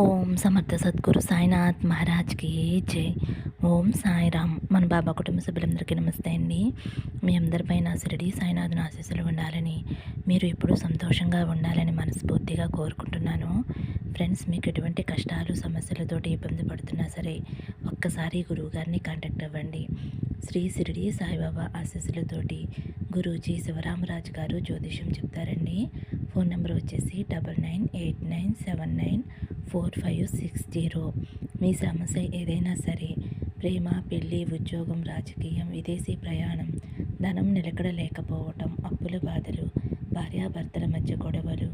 ఓం సమర్థ సద్గురు సాయినాథ్ మహారాజ్కి జై. ఓం సాయిరామ్. మన బాబా కుటుంబ సభ్యులందరికీ నమస్తే అండి. మీ అందరిపైన షిరిడి సాయినాథుని ఆశీస్సులు ఉండాలని మీరు ఎప్పుడూ సంతోషంగా ఉండాలని మనస్ఫూర్తిగా కోరుకుంటున్నాను. ఫ్రెండ్స్ మీకు ఎటువంటి కష్టాలు సమస్యలతోటి ఇబ్బంది పడుతున్నా సరే ఒక్కసారి గురువుగారిని కాంటాక్ట్ అవ్వండి. శ్రీ షిరిడి సాయిబాబా ఆశీస్సులతోటి గురూజీ శివరామరాజు గారు జ్యోతిషం చెప్తారండి. ఫోన్ నెంబర్ వచ్చేసి double nine eight nine seven nine four five six zero. మీ సమస్య ఏదైనా సరే ప్రేమ పెళ్ళి ఉద్యోగం రాజకీయం విదేశీ ప్రయాణం ధనం నిలకడ లేకపోవటం అప్పుల బాధలు భార్యాభర్తల మధ్య గొడవలు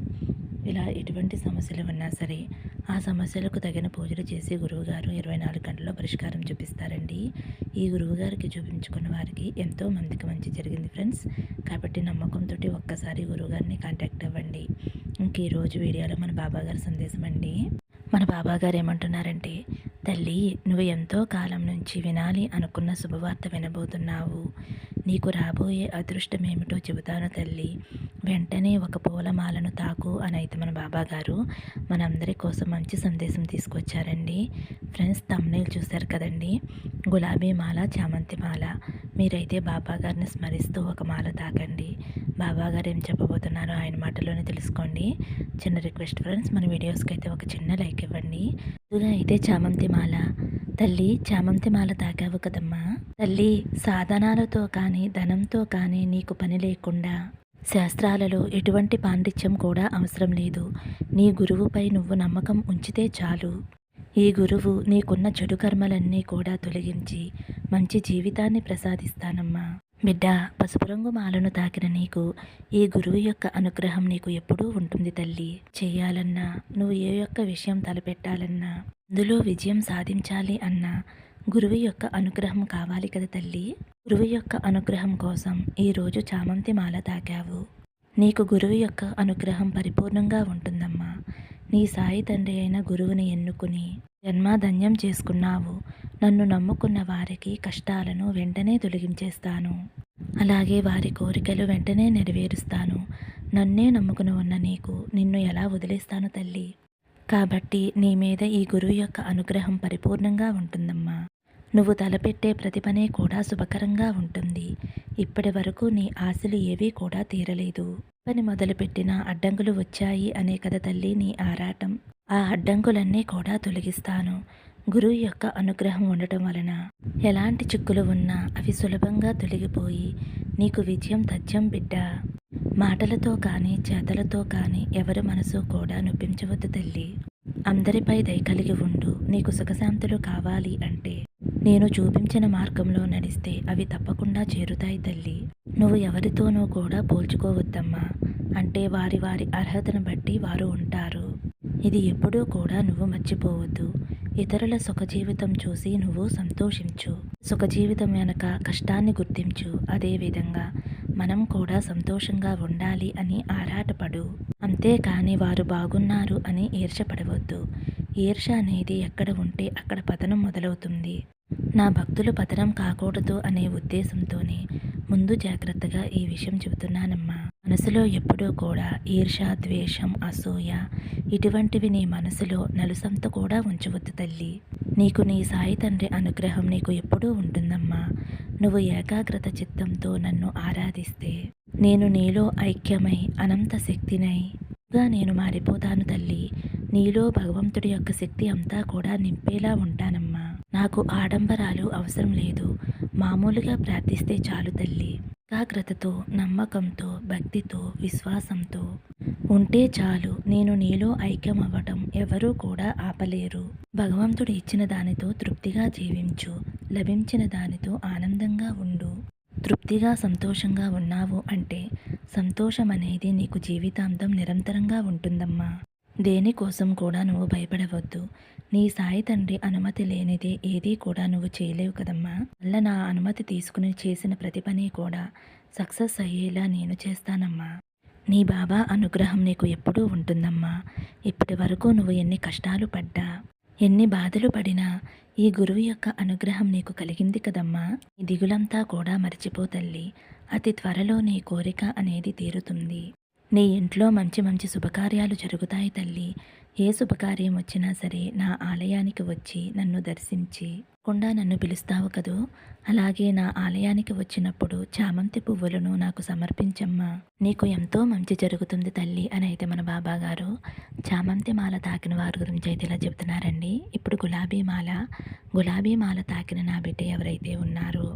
ఇలా ఎటువంటి సమస్యలు ఉన్నా సరే ఆ సమస్యలకు తగిన పూజలు చేసి గురువుగారు ఇరవై నాలుగు గంటల్లో పరిష్కారం చూపిస్తారండి. ఈ గురువుగారికి చూపించుకున్న వారికి ఎంతో మందికి మంచి జరిగింది ఫ్రెండ్స్. కాబట్టి నమ్మకంతో ఒక్కసారి గురువుగారిని కాంటాక్ట్ అవ్వండి. ఇంక ఈరోజు వీడియోలో మన బాబాగారి సందేశం అండి. మన బాబాగారు ఏమంటున్నారంటే తల్లి నువ్వు ఎంతో కాలం నుంచి వినాలి అనుకున్న శుభవార్త వినబోతున్నావు. నీకు రాబోయే అదృష్టం ఏమిటో చెబుతాను తల్లి. వెంటనే ఒక పూలమాలను తాకు అని అయితే మన బాబాగారు మనందరి కోసం మంచి సందేశం తీసుకొచ్చారండి. ఫ్రెండ్స్ తమ్నేలు చూశారు కదండి. గులాబీ మాల చామంతి మాల. మీరైతే బాబా గారిని స్మరిస్తూ ఒక మాల తాకండి. బాబా గారు ఏం చెప్పబోతున్నారో ఆయన మాటలోనే తెలుసుకోండి. చిన్న రిక్వెస్ట్ ఫ్రెండ్స్ మన వీడియోస్కి అయితే ఒక చిన్న లైక్ ఇవ్వండి. ముందుగా అయితే చామంతి మాల. తల్లి చామంతి మాల తాకావు కదమ్మా? తల్లి సాధనాలతో కానీ ధనంతో కానీ నీకు పని లేకుండా శాస్త్రాలలో ఎటువంటి పాండిత్యం కూడా అవసరం లేదు. నీ గురువుపై నువ్వు నమ్మకం ఉంచితే చాలు. ఈ గురువు నీకున్న చెడు కర్మలన్నీ కూడా తొలగించి మంచి జీవితాన్ని ప్రసాదిస్తానమ్మా. బిడ్డ పసుపు రంగు మాలను తాకిన నీకు ఈ గురువు యొక్క అనుగ్రహం నీకు ఎప్పుడూ ఉంటుంది తల్లి. చేయాలన్నా నువ్వు ఏ యొక్క విషయం తలపెట్టాలన్నా అందులో విజయం సాధించాలి అన్నా గురువు యొక్క అనుగ్రహం కావాలి కదా తల్లి. గురువు యొక్క అనుగ్రహం కోసం ఈరోజు చామంతి మాల తాకావు. నీకు గురువు యొక్క అనుగ్రహం పరిపూర్ణంగా ఉంటుందమ్మా. నీ సాయి తండ్రి అయిన గురువుని ఎన్నుకుని జన్మాధన్యం చేసుకున్నావు. నన్ను నమ్ముకున్న వారికి కష్టాలను వెంటనే తొలగించేస్తాను. అలాగే వారి కోరికలు వెంటనే నెరవేరుస్తాను. నన్నే నమ్ముకుని ఉన్న నీకు నిన్ను ఎలా వదిలేస్తాను తల్లి? కాబట్టి నీ మీద ఈ గురువు యొక్క అనుగ్రహం పరిపూర్ణంగా ఉంటుందమ్మా. నువ్వు తలపెట్టే ప్రతి పనే కూడా శుభకరంగా ఉంటుంది. ఇప్పటి వరకు నీ ఆశలు ఏవీ కూడా తీరలేదు. పని మొదలుపెట్టిన అడ్డంకులు వచ్చాయి అనే కదా తల్లి నీ ఆరాటం. ఆ అడ్డంకులన్నీ కూడా తొలగిస్తాను. గురువు యొక్క అనుగ్రహం ఉండటం వలన ఎలాంటి చిక్కులు ఉన్నా అవి సులభంగా తొలగిపోయి నీకు విజయం తథ్యం బిడ్డ. మాటలతో కానీ చేతలతో కానీ ఎవరి మనసు కూడా నొప్పించవద్దు తల్లి. అందరిపై దయ కలిగి ఉండు. నీకు సుఖశాంతులు కావాలి అంటే నేను చూపించిన మార్గంలో నడిస్తే అవి తప్పకుండా చేరుతాయి తల్లి. నువ్వు ఎవరితోనూ కూడా పోల్చుకోవద్దమ్మా. అంటే వారి వారి అర్హతను బట్టి వారు ఉంటారు. ఇది ఎప్పుడూ కూడా నువ్వు మర్చిపోవద్దు. ఇతరుల సుఖజీవితం చూసి నువ్వు సంతోషించు. సుఖజీవితం వెనక కష్టాన్ని గుర్తించు. అదేవిధంగా మనం కూడా సంతోషంగా ఉండాలి అని ఆరాటపడు. అంతేకాని వారు బాగున్నారు అని ఈర్షపడవద్దు ఈర్ష అనేది ఎక్కడ ఉంటే అక్కడ పతనం మొదలవుతుంది. నా భక్తులు పతనం కాకూడదు అనే ఉద్దేశంతోనే ముందు జాగ్రత్తగా ఈ విషయం చెబుతున్నానమ్మా. మనసులో ఎప్పుడూ కూడా ఈర్ష ద్వేషం అసూయ ఇటువంటివి నీ మనసులో నలుసంత కూడా ఉంచవద్దు తల్లి. నీకు నీ సాయి తండ్రి అనుగ్రహం నీకు ఎప్పుడూ ఉంటుందమ్మా. నువ్వు ఏకాగ్రత చిత్తంతో నన్ను ఆరాధిస్తే నేను నీలో ఐక్యమై అనంత శక్తినై. గా నేను మారిపోతాను తల్లి. నీలో భగవంతుడి యొక్క శక్తి అంతా కూడా నింపేలా ఉంటానమ్మా. నాకు ఆడంబరాలు అవసరం లేదు. మామూలుగా ప్రార్థిస్తే చాలు తల్లి. ఏకాగ్రతతో నమ్మకంతో భక్తితో విశ్వాసంతో ఉంటే చాలు. నేను నీలో ఐక్యం అవ్వటం ఎవరూ కూడా ఆపలేరు. భగవంతుడు ఇచ్చిన దానితో తృప్తిగా జీవించు. లభించిన దానితో ఆనందంగా ఉండు. తృప్తిగా సంతోషంగా ఉన్నావు అంటే సంతోషం అనేది నీకు జీవితాంతం నిరంతరంగా ఉంటుందమ్మా. దేనికోసం కూడా నువ్వు భయపడవద్దు. నీ సాయి తండ్రి అనుమతి లేనిదే ఏదీ కూడా నువ్వు చేయలేవు కదమ్మా. మళ్ళీ నా అనుమతి తీసుకుని చేసిన ప్రతి పని కూడా సక్సెస్ అయ్యేలా నేను చేస్తానమ్మా. నీ బాబా అనుగ్రహం నీకు ఎప్పుడూ ఉంటుందమ్మా. ఇప్పటి వరకు నువ్వు ఎన్ని కష్టాలు పడ్డా ఎన్ని బాధలు పడినా ఈ గురువు యొక్క అనుగ్రహం నీకు కలిగింది కదమ్మా. ఈ దిగులంతా కూడా మర్చిపోతల్లి అతి త్వరలో నీ కోరిక అనేది తీరుతుంది. నీ ఇంట్లో మంచి మంచి శుభకార్యాలు జరుగుతాయి తల్లి. ఏ శుభకార్యం వచ్చినా సరే నా ఆలయానికి వచ్చి నన్ను దర్శించి కుండా నన్ను పిలుస్తావు కదూ? అలాగే నా ఆలయానికి వచ్చినప్పుడు చామంతి పువ్వులను నాకు సమర్పించమ్మా. నీకు ఎంతో మంచి జరుగుతుంది తల్లి అని అయితే మన బాబా గారు చామంతి మాల తాకిన వారి గురించి అయితే ఇలా చెబుతున్నారండి ఇప్పుడు గులాబీ మాల. గులాబీ మాల తాకిన నా బిడ్డ ఎవరైతే ఉన్నారో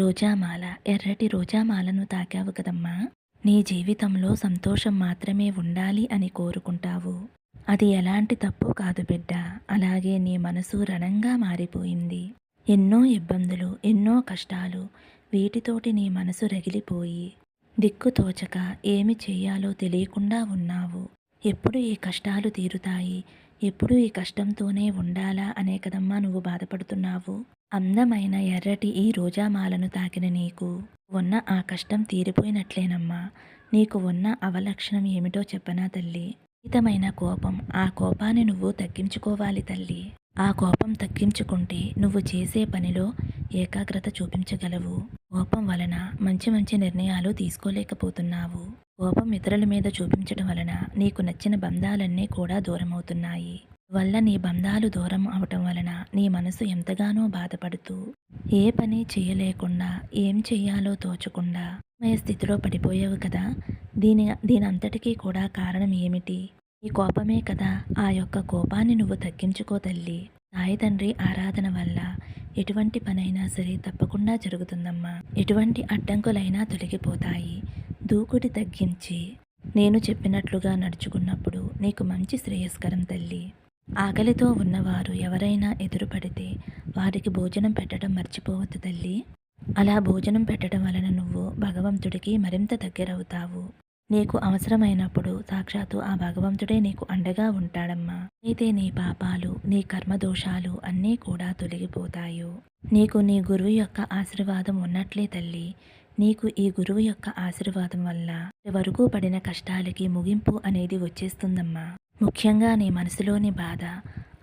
రోజామాల ఎర్రటి రోజామాలను తాకావు కదమ్మా. నీ జీవితంలో సంతోషం మాత్రమే ఉండాలి అని కోరుకుంటావు. అది ఎలాంటి తప్పు కాదు బిడ్డ. అలాగే నీ మనసు రణంగా మారిపోయింది. ఎన్నో ఇబ్బందులు ఎన్నో కష్టాలు వీటితోటి నీ మనసు రగిలిపోయి దిక్కు తోచక ఏమి చేయాలో తెలియకుండా ఉన్నావు. ఎప్పుడు ఈ కష్టాలు తీరుతాయి? ఎప్పుడు ఈ కష్టంతోనే ఉండాలా అనే కదమ్మా నువ్వు బాధపడుతున్నావు? అందమైన ఎర్రటి ఈ రోజామాలను తాకిన నీకు ఉన్న ఆ కష్టం తీరిపోయినట్లేనమ్మా. నీకు ఉన్న అవలక్షణం ఏమిటో చెప్పనా తల్లి. విపరీతమైన కోపం ఆ కోపాన్ని నువ్వు తగ్గించుకోవాలి తల్లి. ఆ కోపం తగ్గించుకుంటే నువ్వు చేసే పనిలో ఏకాగ్రత చూపించగలవు. కోపం వలన మంచి మంచి నిర్ణయాలు తీసుకోలేకపోతున్నావు. కోపం ఇతరుల మీద చూపించడం వలన నీకు నచ్చిన బంధాలన్నీ కూడా దూరమవుతున్నాయి. వల్ల నీ బంధాలు దూరం అవటం వలన నీ మనసు ఎంతగానో బాధపడుతూ ఏ పని చేయలేకుండా ఏం చెయ్యాలో తోచకుండా మయ స్థితిలో పడిపోయావు కదా? దీని దీనంతటికీ కూడా కారణం ఏమిటి? ఈ కోపమే కదా ఆ యొక్క కోపాన్ని నువ్వు తగ్గించుకో తల్లి. సాయి తండ్రి ఆరాధన వల్ల ఎటువంటి పనైనా సరే తప్పకుండా జరుగుతుందమ్మా. ఎటువంటి అడ్డంకులైనా తొలగిపోతాయి. దూకుడి తగ్గించి నేను చెప్పినట్లుగా నడుచుకున్నప్పుడు నీకు మంచి శ్రేయస్కరం తల్లి. ఆకలితో ఉన్నవారు ఎవరైనా ఎదురుపడితే వారికి భోజనం పెట్టడం మర్చిపోవద్దు తల్లి. అలా భోజనం పెట్టడం వలన నువ్వు భగవంతుడికి మరింత దగ్గరవుతావు. నీకు అవసరమైనప్పుడు సాక్షాత్తు ఆ భగవంతుడే నీకు అండగా ఉంటాడమ్మా. అయితే నీ పాపాలు నీ కర్మదోషాలు అన్నీ కూడా తొలగిపోతాయో. నీకు నీ గురువు యొక్క ఆశీర్వాదం ఉన్నట్లే తల్లి. నీకు ఈ గురువు యొక్క ఆశీర్వాదం వల్ల వరకు పడిన కష్టాలకి ముగింపు అనేది వచ్చేస్తుందమ్మా. ముఖ్యంగా నీ మనసులోని బాధ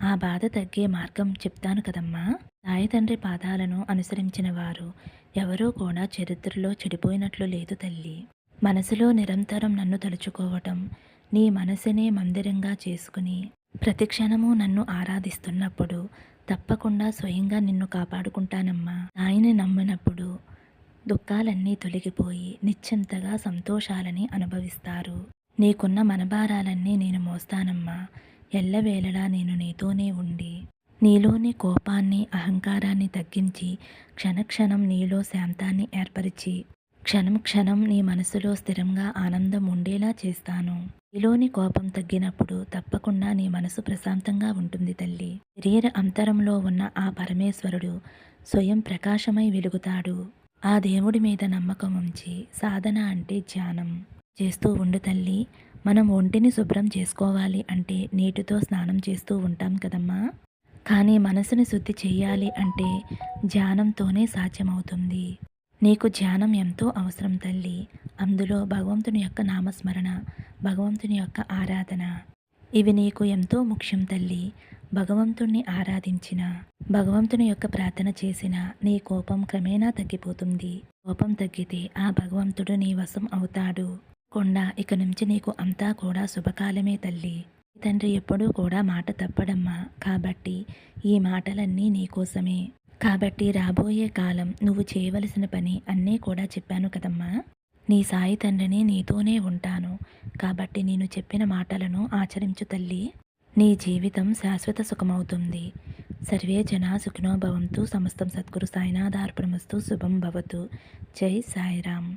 ఆ బాధ తగ్గే మార్గం చెప్తాను కదమ్మా. సాయి తండ్రి పాదాలను అనుసరించిన వారు ఎవరూ కూడా చరిత్రలో చెడిపోయినట్లు లేదు తల్లి. మనసులో నిరంతరం నన్ను తలుచుకోవటం నీ మనసునే మందిరంగా చేసుకుని ప్రతిక్షణము నన్ను ఆరాధిస్తున్నప్పుడు తప్పకుండా స్వయంగా నిన్ను కాపాడుకుంటానమ్మా. ఆయన నమ్మినప్పుడు దుఃఖాలన్నీ తొలగిపోయి నిశ్చింతగా సంతోషాలని అనుభవిస్తారు. నీకున్న మనభారాలన్నీ నేను మోస్తానమ్మా. ఎల్లవేళలా నేను నీతోనే ఉండి నీలోని కోపాన్ని అహంకారాన్ని తగ్గించి క్షణక్షణం నీలో శాంతాన్ని ఏర్పరిచి క్షణం క్షణం నీ మనసులో స్థిరంగా ఆనందం ఉండేలా చేస్తాను. నీలోని కోపం తగ్గినప్పుడు తప్పకుండా నీ మనసు ప్రశాంతంగా ఉంటుంది తల్లి. శరీర అంతరంలో ఉన్న ఆ పరమేశ్వరుడు స్వయం ప్రకాశమై వెలుగుతాడు. ఆ దేవుడి మీద నమ్మకం ఉంచి సాధన అంటే ధ్యానం. చేస్తూ ఉండు తల్లి. మనం ఒంటిని శుభ్రం చేసుకోవాలి అంటే నీటితో స్నానం చేస్తూ ఉంటాం కదమ్మా. కానీ మనసుని శుద్ధి చేయాలి అంటే ధ్యానంతోనే సాధ్యమవుతుంది. నీకు ధ్యానం ఎంతో అవసరం తల్లి. అందులో భగవంతుని యొక్క నామస్మరణ భగవంతుని యొక్క ఆరాధన. ఇవి నీకు ఎంతో ముఖ్యం తల్లి. భగవంతుణ్ణి ఆరాధించిన భగవంతుని యొక్క ప్రార్థన చేసిన నీ కోపం క్రమేణా తగ్గిపోతుంది. కోపం తగ్గితే ఆ భగవంతుడు నీ వశం అవుతాడు. కొండ ఇక నుంచి నీకు అంతా కూడా శుభకాలమే తల్లి. తండ్రి ఎప్పుడూ కూడా మాట తప్పడమ్మా. కాబట్టి ఈ మాటలన్నీ నీకోసమే కాబట్టి రాబోయే కాలం నువ్వు చేయవలసిన పని అన్నీ కూడా చెప్పాను కదమ్మా. నీ సాయి తండ్రిని నీతోనే ఉంటాను. కాబట్టి నేను చెప్పిన మాటలను ఆచరించు తల్లి. నీ జీవితం శాశ్వత సుఖమవుతుంది. సర్వే జనా సుఖినోభవంతు సమస్తం సద్గురు సాయినాథార్పణమస్తు. శుభం భవతు. జై సాయిరామ్.